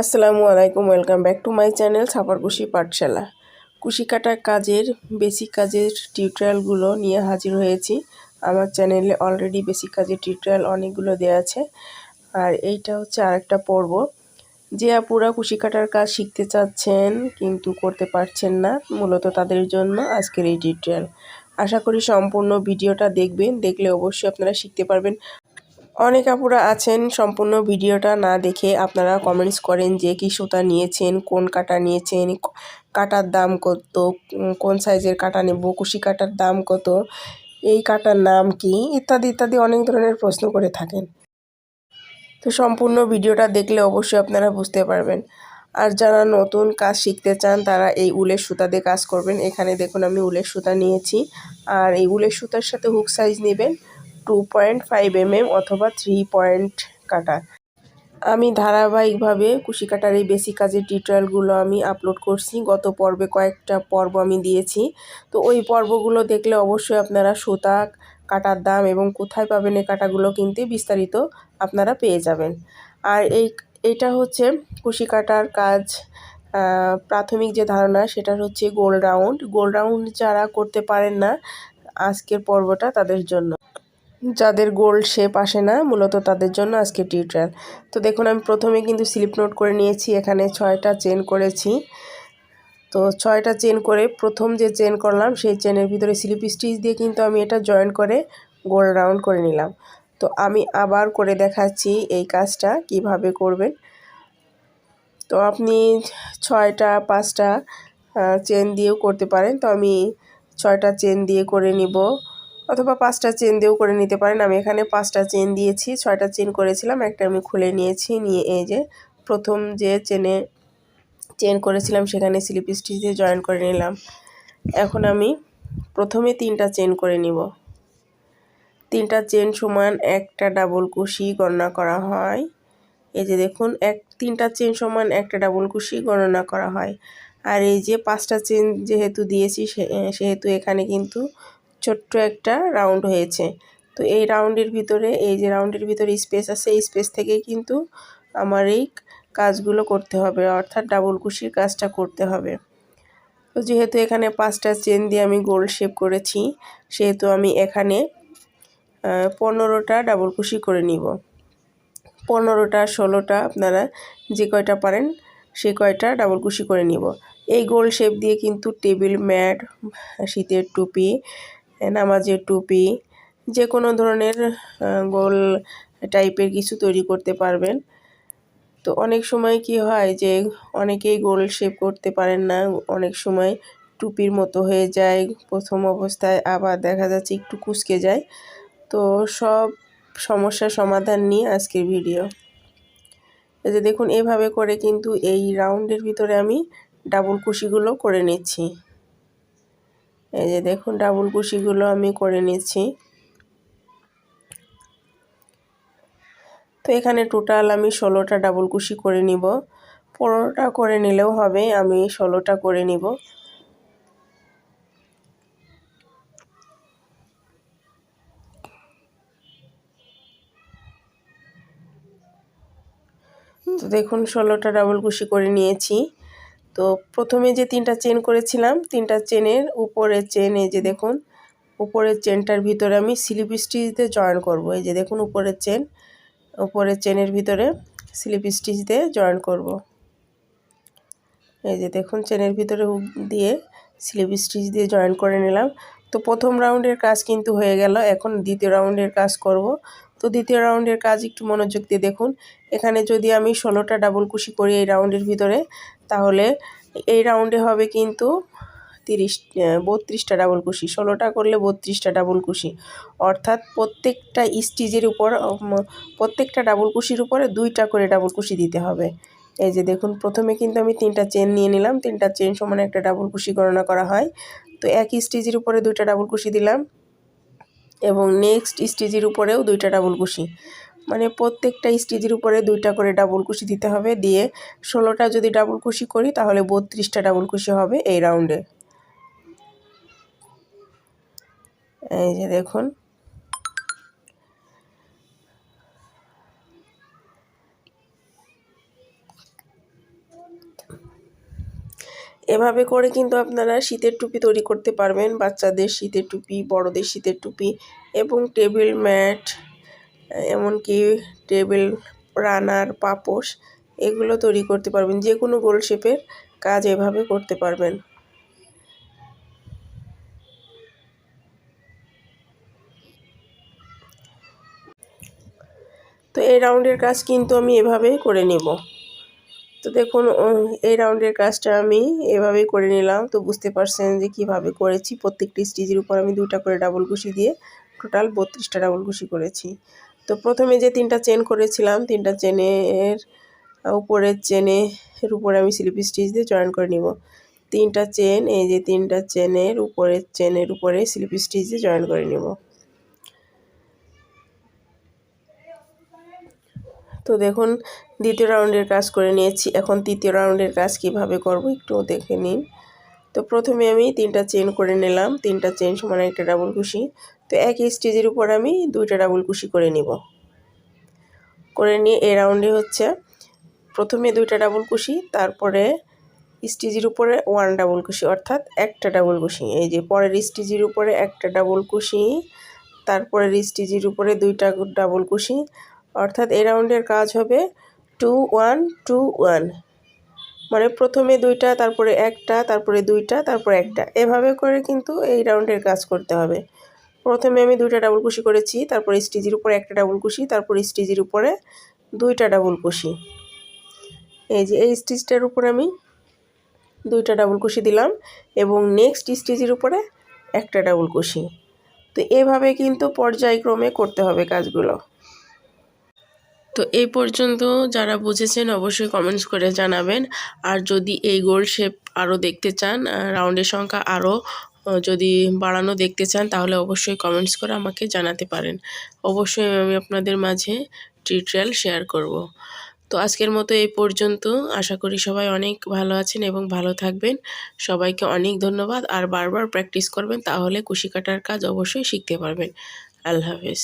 আসসালামু আলাইকুম, welcome back to my channel ছাপারকুশি পাঠশালা। কুশি কাটার কাজের বেসিক কাজের টিউটোরিয়ালগুলো নিয়ে হাজির হয়েছি। আমার চ্যানেলে অলরেডি বেসিক কাজের টিউটোরিয়াল অনেকগুলো দেওয়া আছে। আর এইটা হচ্ছে আরেকটা পর্ব। যে আপুরা কুশি কাটার কাজ শিখতে চাচ্ছেন কিন্তু করতে পারছেন না, মূলত তাদের জন্য আজকের এই টিউটোরিয়াল আশা করি সম্পূর্ণ ভিডিওটা দেখবেন, দেখলে অবশ্যই আপনারা শিখতে পারবেন। অনেক আপুরা আছেন, সম্পূর্ণ ভিডিওটা না দেখে আপনারা কমেন্টস করেন যে কী সুতা নিয়েছেন, কোন কাটা নিয়েছেন, কাটার দাম কত, কোন সাইজের কাটা নেব, কুশি কাটার দাম কত, এই কাটার নাম কি, ইত্যাদি ইত্যাদি অনেক ধরনের প্রশ্ন করে থাকেন। তো সম্পূর্ণ ভিডিওটা দেখলে অবশ্যই আপনারা বুঝতে পারবেন। আর যারা নতুন কাজ শিখতে চান, তারা এই উলের সুতা দিয়ে কাজ করবেন। এখানে দেখুন আমি উলের সুতা নিয়েছি। আর এই উলের সুতার সাথে হুক সাইজ নেবেন। Two point five M M অথবা থ্রি পয়েন্ট কাটা আমি ধারাবাহিকভাবে কুশি কাটার এই বেসিক কাজের টিউটোরিয়ালগুলো আমি আপলোড করছি। গত পর্বে কয়েকটা পর্ব আমি দিয়েছি। তো ওই পর্বগুলো দেখলে অবশ্যই আপনারা সুতা, কাটার দাম এবং কোথায় পাবেন এই কাটাগুলো কিন্তু বিস্তারিত আপনারা পেয়ে যাবেন। আর এই, এটা হচ্ছে কুশি কাটার কাজ প্রাথমিক যে ধারণা সেটা হচ্ছে গোল রাউন্ড গোল রাউন্ড যারা করতে পারেন না, আজকের পর্বটা তাদের জন্য। যাদের গোল্ড শেপ আসে না, মূলত তাদের জন্য আজকে টিউটোরিয়াল তো দেখুন, আমি প্রথমে কিন্তু স্লিপ নোট করে নিয়েছি, এখানে ছয়টা চেন করেছি। তো ছয়টা চেন করে প্রথম যে চেন করলাম, সেই চেনের ভিতরে স্লিপ স্টিচ দিয়ে কিন্তু আমি এটা জয়েন করে গোল রাউন্ড করে নিলাম। তো আমি আবার করে দেখাচ্ছি এই কাজটা কীভাবে করবেন। তো আপনি ছয়টা, পাঁচটা চেন দিয়েও করতে পারেন। তো আমি ছয়টা চেন দিয়ে করে নিব। অথবা পাঁচটা চেন দিয়েও করে নিতে পারেন। আমি এখানে পাঁচটা চেন দিয়েছি, ছয়টা চেন করেছিলাম, একটা আমি খুলে নিয়েছি, নিয়ে এই যে প্রথম যে চেনে, চেন করেছিলাম সেখানে স্লিপ স্টিচ দিয়ে জয়েন করে নিলাম। এখন আমি প্রথমে তিনটা চেন করে নিব। তিনটা চেন সমান একটা ডাবল কুশি গণনা করা হয়। এই যে দেখুন, এক, তিনটা চেন সমান একটা ডাবল কুশি গণনা করা হয়। আর এই যে পাঁচটা চেন যেহেতু দিয়েছি সেহেতু এখানে কিন্তু ছোট্ট একটা রাউন্ড হয়েছে। তো এই রাউন্ডের ভিতরে, এই যে রাউন্ডের ভিতরে স্পেস আছে, এই স্পেস থেকেই কিন্তু আমার এই কাজগুলো করতে হবে, অর্থাৎ ডাবল কুশির কাজটা করতে হবে। তো যেহেতু এখানে পাঁচটা চেন দিয়ে আমি গোল শেপ করেছি, সেহেতু আমি এখানে পনেরোটা ডাবল কুশি করে নিব। পনেরোটা, ষোলোটা আপনারা যে কয়টা পারেন, সে কয়টা ডাবল কুশি করে নিব। এই গোল শেপ দিয়ে কিন্তু টেবিল ম্যাট শীতের টুপি নামাজের টুপি যে কোনো ধরনের গোল টাইপের কিছু তৈরি করতে পারবেন। তো অনেক সময় কি হয় যে, অনেকেই গোল শেপ করতে পারেন না, অনেক সময় টুপির মতো হয়ে যায়, প্রথম অবস্থায় আবার দেখা যাচ্ছে একটু কুচকে যায়। তো সব সমস্যার সমাধান নিয়ে আজকের ভিডিও এই যে দেখুন, এভাবে করে কিন্তু এই রাউন্ডের ভিতরে আমি ডাবল কুশিগুলো করে নিচ্ছি। এই যে দেখুন ডাবল কুশিগুলো আমি করে নিচ্ছি। তো এখানে টোটাল আমি ষোলোটা ডাবল কুশি করে নিব। পনেরোটা করে নিলেও হবে, আমি ষোলোটা করে নিব। তো দেখুন, ষোলোটা ডাবল কুশি করে নিয়েছি। তো প্রথমে যে তিনটা চেন করেছিলাম, তিনটা চেনের উপরের চেন যে দেখুন, উপরের চেনটার ভিতরে আমি স্লিপ স্টিচ দিয়ে জয়েন করব। এই যে দেখুন, উপরের চেন উপরের চেনের ভিতরে স্লিপ স্টিচ দিয়ে জয়েন করব। এই যে দেখুন চেনের ভিতরে হুক দিয়ে স্লিপ স্টিচ দিয়ে জয়েন করে নিলাম। তো প্রথম রাউন্ডের কাজ কিন্তু হয়ে গেল, এখন দ্বিতীয় রাউন্ডের কাজ করব। তো দ্বিতীয় রাউন্ডের কাজ একটু মনোযোগ দিয়ে দেখুন। এখানে যদি আমি ষোলোটা ডাবল কুশি করি এই রাউন্ডের ভিতরে, তাহলে এই রাউন্ডে হবে কিন্তু তিরিশ বত্রিশটা ডাবল কুশি। ষোলোটা করলে বত্রিশটা ডাবল কুশি। অর্থাৎ প্রত্যেকটা স্টিজের উপর প্রত্যেকটা ডাবল কুশির উপরে দুইটা করে ডাবল কুশি দিতে হবে। এই যে দেখুন, প্রথমে কিন্তু আমি তিনটা চেন নিয়ে নিলাম। তিনটা চেন সমান একটা ডাবল কুশি গণনা করা হয়। তো এক স্টিজের উপরে দুইটা ডাবল কুশি দিলাম। এবং নেক্সট স্টিজের উপরেও দুইটা ডাবল কুশি মানে প্রত্যেকটা স্টিজের উপরে দুইটা করে ডাবল কুশি দিতে হবে। দিয়ে ষোলোটা যদি ডাবল কুশি করি, তাহলে বত্রিশটা ডাবল কুশি হবে এই রাউন্ডে এই যে দেখুন এভাবে করে কিন্তু আপনারা শীতের টুপি তৈরি করতে পারবেন। বাচ্চাদের শীতের টুপি, বড়দের শীতের টুপি এবং টেবিল ম্যাট, এমনকি টেবিল, রানার, পাপোশ এগুলো তৈরি করতে পারবেন। যে কোনো গোল শেপের কাজ এভাবে করতে পারবেন। তো এই রাউন্ডের কাজ কিন্তু আমি এভাবেই করে নেব। তো দেখুন এই রাউন্ডের কাজটা আমি এভাবেই করে নিলাম। তো বুঝতে পারছেন যে কীভাবে করেছি। প্রত্যেকটি স্টিচের উপর আমি দুটা করে ডাবল কুশি দিয়ে টোটাল বত্রিশটা ডাবল কুশি করেছি। তো প্রথমে যে তিনটা চেন করেছিলাম, তিনটা চেনের উপরের চেনের উপরে আমি স্লিপ স্টিচ দিয়ে জয়েন করে নিব। তিনটা চেন এই যে তিনটা চেনের উপরের চেনের উপরে স্লিপ স্টিচ দিয়ে জয়েন করে নিব। তো দেখুন, দ্বিতীয় রাউন্ডের কাজ করে নিয়েছি। এখন তৃতীয় রাউন্ডের কাজ কীভাবে করব একটু দেখে নিন। তো প্রথমে আমি তিনটা চেন করে নিলাম। তিনটা চেন সমান একটা ডাবল কুশি। তো একই স্টেজের উপর আমি দুইটা ডাবল কুশি করে নিব। করে নিয়ে এ রাউন্ডে হচ্ছে প্রথমে দুইটা ডাবল কুশি, তারপরে স্টিজের উপরে ওয়ান ডাবল কুশি, অর্থাৎ একটা ডাবল কুশি। এই যে পরের স্টিজের উপরে একটা ডাবল কুশি, তারপরের স্টিজের উপরে দুইটা ডাবল কুশি অর্থাৎ এই রাউন্ডের কাজ হবে টু ওয়ান টু ওয়ান মানে প্রথমে দুইটা, তারপরে একটা, তারপরে দুইটা, তারপরে একটা। এভাবে করে কিন্তু এই রাউন্ডের কাজ করতে হবে। প্রথমে আমি দুইটা ডাবল কুশি করেছি, তারপরে স্টিজের উপরে একটা ডাবল কুশি তারপরে স্টিজের উপরে দুইটা ডাবল কুশি এই যে, এই স্টিচটার উপরে আমি দুইটা ডাবল কুশি দিলাম এবং নেক্সট স্টিচের উপরে একটা ডাবল কুশি তো এভাবে কিন্তু পর্যায়ক্রমে করতে হবে কাজগুলো। তো এই পর্যন্ত যারা বুঝেছেন অবশ্যই কমেন্টস করে জানাবেন। আর যদি এই গোল শেপ আরও দেখতে চান রাউন্ডের সংখ্যা আরও যদি বাড়ানো দেখতে চান, তাহলে অবশ্যই কমেন্টস করে আমাকে জানাতে পারেন। অবশ্যই আমি আপনাদের মাঝে টিউটোরিয়াল শেয়ার করব। তো আজকের মতো এই পর্যন্ত। আশা করি সবাই অনেক ভালো আছেন এবং ভালো থাকবেন। সবাইকে অনেক ধন্যবাদ। আর বারবার প্র্যাকটিস করবেন, তাহলে কুশি কাটার কাজ অবশ্যই শিখতে পারবেন। আল্লাহ হাফেজ।